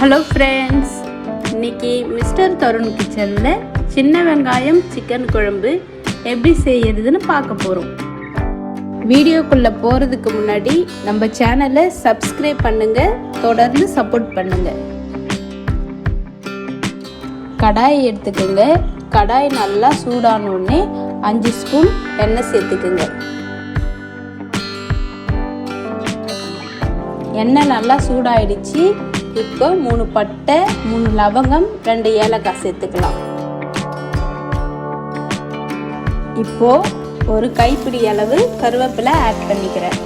Hello friends இன்னைக்கு mister Tarun கிச்சனில் சின்ன வெங்காயம் சிக்கன் குழம்பு எப்படி செய்யறதுன்னு பார்க்க போகிறோம் வீடியோக்குள்ளே போகிறதுக்கு முன்னாடி நம்ம சேனலை சப்ஸ்கிரைப் பண்ணுங்கள் தொடர்ந்து சப்போர்ட் பண்ணுங்கள் கடாயை எடுத்துக்கோங்க. கடாய் நல்லா சூடான உடனே அஞ்சு ஸ்பூன் எண்ணெய் சேர்த்துக்குங்க. எண்ணெய் நல்லா சூடாயிடுச்சு. இப்போ மூணு பட்டை மூணு லவங்கம் ரெண்டு ஏலக்காய் சேர்த்துக்கலாம். இப்போ ஒரு கைப்பிடி அளவு கருவேப்பிலை ஆட் பண்ணிக்கிறேன்.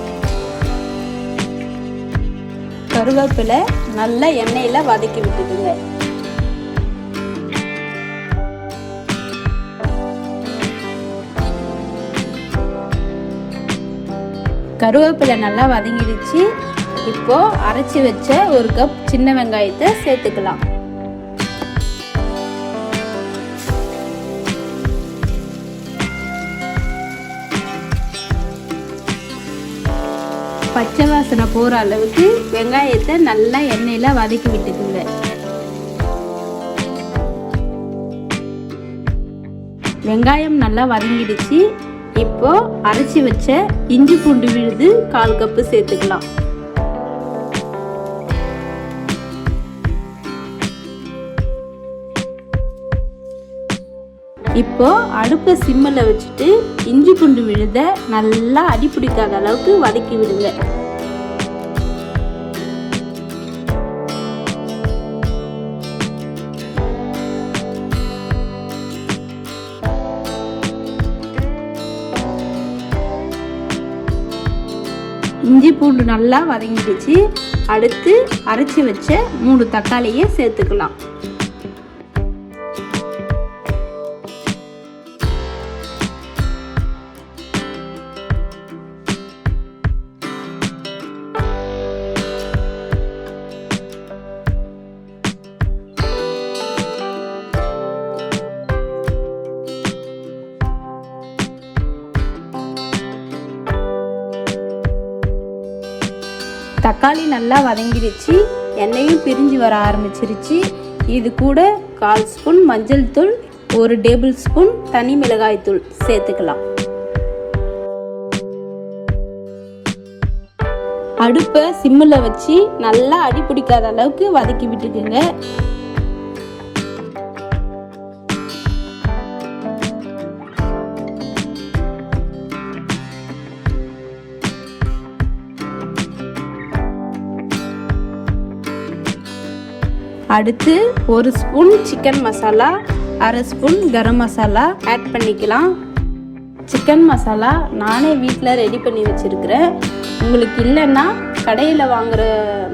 கருவேப்பிலை நல்லா எண்ணெயில் வதக்கி விட்டுடுங்க கருவேப்பிலை நல்லா வதங்கிடுச்சு. இப்போ அரைச்சி வச்ச ஒரு கப் சின்ன வெங்காயத்தை சேர்த்துக்கலாம். பச்சை வாசனை போகிற அளவுக்கு வெங்காயத்தை நல்லா எண்ணெயில் வதக்கி விட்டுக்குங்க. வெங்காயம் நல்லா வதங்கிடுச்சு. இப்போ அரைச்சி வச்ச இஞ்சி பூண்டு விழுது கால் கப்பு சேர்த்துக்கலாம். இப்போ அடுப்பை சிம்மில் வச்சுட்டு இஞ்சி பூண்டு விழுத நல்லா அடி பிடிக்காத அளவுக்கு வதக்கி விடுங்க. இஞ்சி பூண்டு நல்லா வதங்கிடுச்சு. அடுத்து அரைச்சி வச்ச மூணு தக்காளியை சேர்த்துக்கலாம். தக்காளி நல்லா வதங்கிடுச்சு எண்ணெயும் பிரிஞ்சு வர ஆரம்பிச்சிருச்சு. இது கூட கால் ஸ்பூன் மஞ்சள் தூள் ஒரு டேபிள் ஸ்பூன் தனி மிளகாய் தூள் சேர்த்துக்கலாம். அடுப்பை சிம்மில் வச்சு நல்லா அடி பிடிக்காத அளவுக்கு வதக்கி விட்டுக்குங்க. அடுத்து ஒரு ஸ்பூன் சிக்கன் மசாலா அரை ஸ்பூன் கரம் மசாலா ஆட் பண்ணிக்கலாம். சிக்கன் மசாலா நானே வீட்டில் ரெடி பண்ணி வச்சுருக்கிறேன். உங்களுக்கு இல்லைன்னா கடையில் வாங்குகிற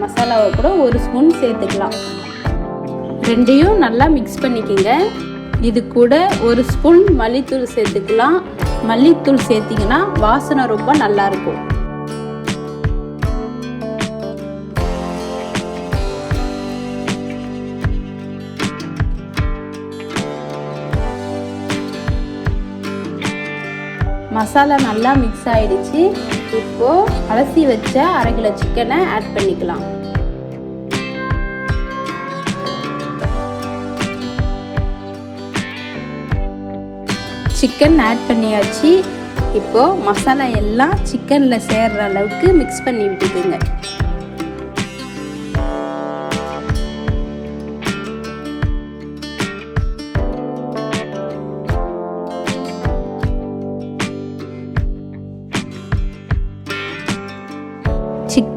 மசாலாவை கூட ஒரு ஸ்பூன் சேர்த்துக்கலாம். ரெண்டையும் நல்லா மிக்ஸ் பண்ணிக்கோங்க. இது கூட ஒரு ஸ்பூன் மல்லித்தூள் சேர்த்துக்கலாம். மல்லித்தூள் சேர்த்திங்கன்னா வாசனை ரொம்ப நல்லாயிருக்கும் மசாலா நல்லா மிக்ஸ் ஆயிடுச்சு. இப்போ அலசி வச்ச அரை கிலோ சிக்கனை ஆட் பண்ணிக்கலாம். சிக்கன் ஆட் பண்ணியாச்சு. இப்போ மசாலா எல்லாம் சிக்கன்ல சேர்ற அளவுக்கு மிக்ஸ் பண்ணி விட்டுக்குங்க.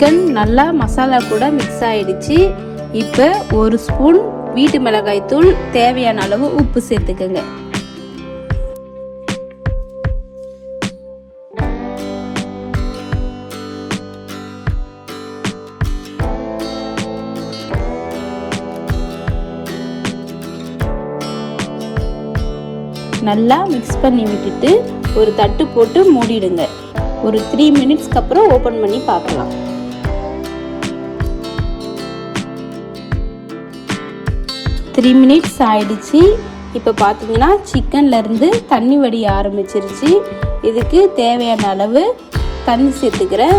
சிக்கன் நல்லா மசாலா கூட மிக்ஸ் ஆயிடுச்சு. இப்போ ஒரு ஸ்பூன் வீட்டு மிளகாய் தூள் தேவையான அளவு உப்பு சேர்த்துக்கோங்க. நல்லா மிக்ஸ் பண்ணி விட்டுட்டு ஒரு தட்டு போட்டு மூடிடுங்க. ஒரு த்ரீ மினிட்ஸ்க்கு அப்புறம் ஓப்பன் பண்ணி பார்க்கலாம். த்ரீ மினிட்ஸ் ஆயிடுச்சு. இப்போ பார்த்தீங்கன்னா சிக்கன்லேருந்து தண்ணி வடிய ஆரம்பிச்சிருச்சு. இதுக்கு தேவையான அளவு தண்ணி சேர்த்துக்கிறேன்.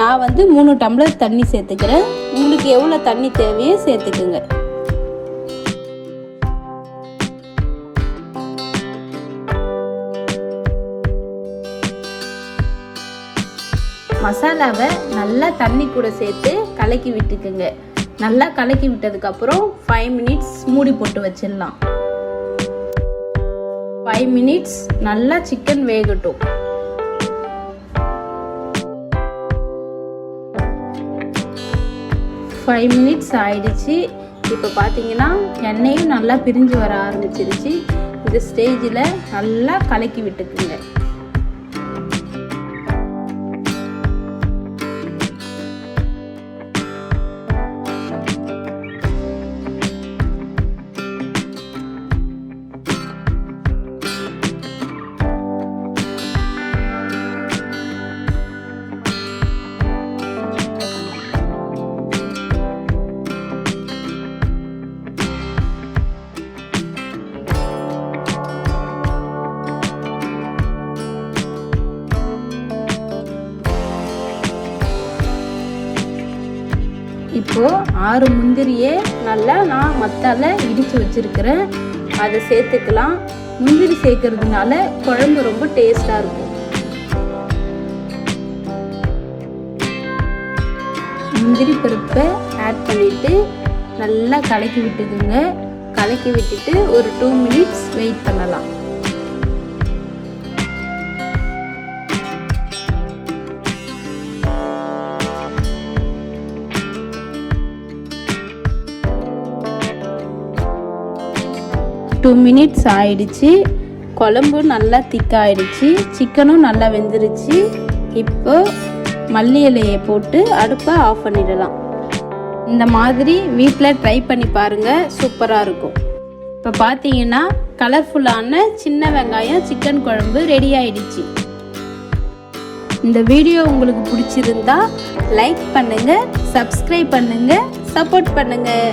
நான் வந்து மூணு டம்ளர் தண்ணி சேர்த்துக்கிறேன். உங்களுக்கு எவ்வளோ தண்ணி தேவையோ சேர்த்துக்குங்க. மசாலாவை நல்லா தண்ணி கூட சேர்த்து கலக்கி விட்டுக்குங்க. நல்லா கலக்கி விட்டதுக்கப்புறம் ஃபைவ் மினிட்ஸ் மூடி போட்டு வச்சிடலாம். ஃபைவ் மினிட்ஸ் நல்லா சிக்கன் வேகட்டும். ஃபைவ் மினிட்ஸ் ஆயிடுச்சு. இப்போ பார்த்தீங்கன்னா எண்ணெயும் நல்லா பிரிஞ்சு வர ஆரம்பிச்சிருச்சு. இந்த ஸ்டேஜில் நல்லா கலக்கி விட்டுக்குங்க. இப்போ ஆறு முந்திரியே நல்லா நான் மத்தால இடித்து வச்சுருக்கிறேன். அதை சேர்த்துக்கலாம். முந்திரி சேர்க்கறதுனால குழம்பு ரொம்ப டேஸ்டாக இருக்கும். முந்திரி பருப்பை ஆட் பண்ணிவிட்டு நல்லா கலக்கி விட்டுக்குங்க. கலக்கி விட்டுட்டு ஒரு டூ மினிட்ஸ் வெயிட் பண்ணலாம். டூ மினிட்ஸ் ஆயிடுச்சு. குழம்பு நல்லா திக்காயிடுச்சு. சிக்கனும் நல்லா வெந்துருச்சு. இப்போ மல்லி இலையை போட்டு அடுப்பை ஆஃப் பண்ணிடலாம். இந்த மாதிரி வீட்டில் ட்ரை பண்ணி பாருங்கள் சூப்பராக இருக்கும். இப்போ பார்த்தீங்கன்னா கலர்ஃபுல்லான சின்ன வெங்காயம் சிக்கன் குழம்பு ரெடி ஆயிடுச்சு. இந்த வீடியோ உங்களுக்கு பிடிச்சிருந்தா லைக் பண்ணுங்கள் சப்ஸ்கிரைப் பண்ணுங்கள் சப்போர்ட் பண்ணுங்கள்